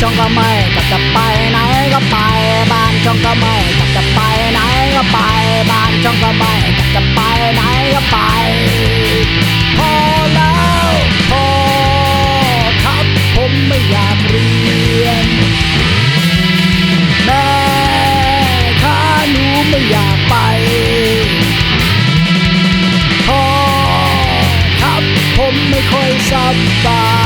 ชงก็ไม่จะจะไปไหนก็ไป บ้านช่องก็ไม่อยากจะไปไหนก็ไป บ้านช่องก็ไม่อยากจะไปไหนก็ไปพอแล้วพอครับผมไม่อยากเรียนแม่ข้าหนูไม่อยากไปพอครับผมไม่ค่อยสบาย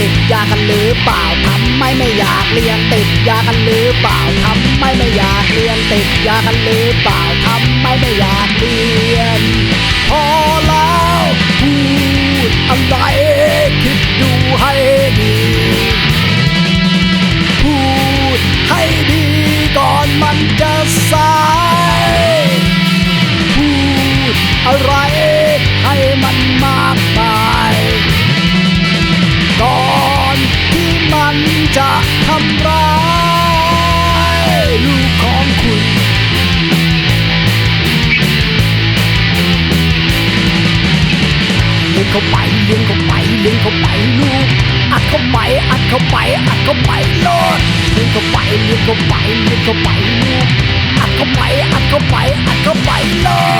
ติดยากันหรือเปล่าทำไมไม่อยากเรียนติดยากันหรือเปล่าทำไมไม่อยากเรียนติดยากันหรือเปล่าทำไมไม่อยากเรียนพอแล้วพูดอะไรคิดดูให้ดีพูดให้ดีก่อนมันจะสายพูดอะไร เข้าไปเลี้ยงเข้าไปเลี้ยงเข้าไปลูกอัดเข้าไปอัดเข้าไปอัดเข้าไปโลดเลี้ยงเข้าไปเลี้ยงเข้าไปเลี้ยงเข้าไปลูกอัดเข้าไปอัดเข้าไปอัดเข้าไปโลด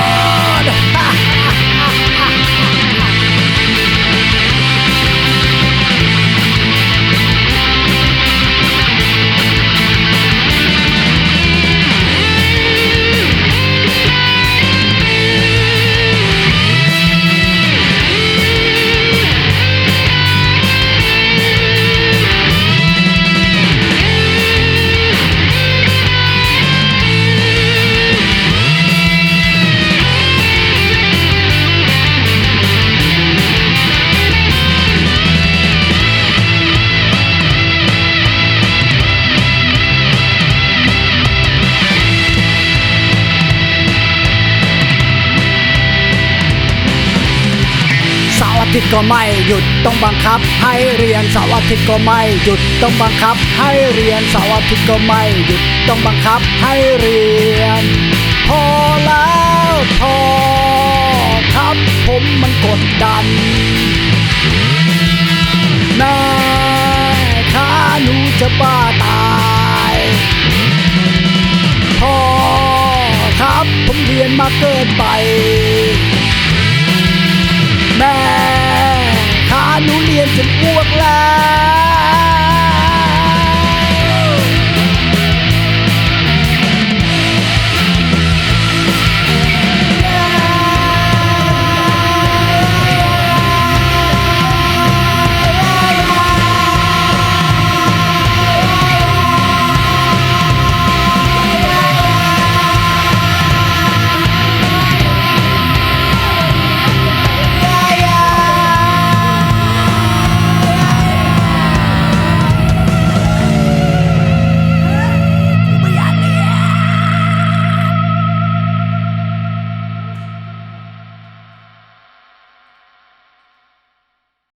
ทิตย์ก็ไม่หยุดต้องบังคับ ให้เรียนเสาร์อาทิตย์ก็ไม่หยุดต้องบังคับ ให้เรียนเสาร์อาทิตย์ก็ไม่หยุดต้องบังคับให้เรียน พอแล้วพอครับผมมันกดดันแม่ข้าหนูจะบ้าตายพอครับผมเรียนมาเกินไปแม่ หนูเรียนจนอ้วกแล้ว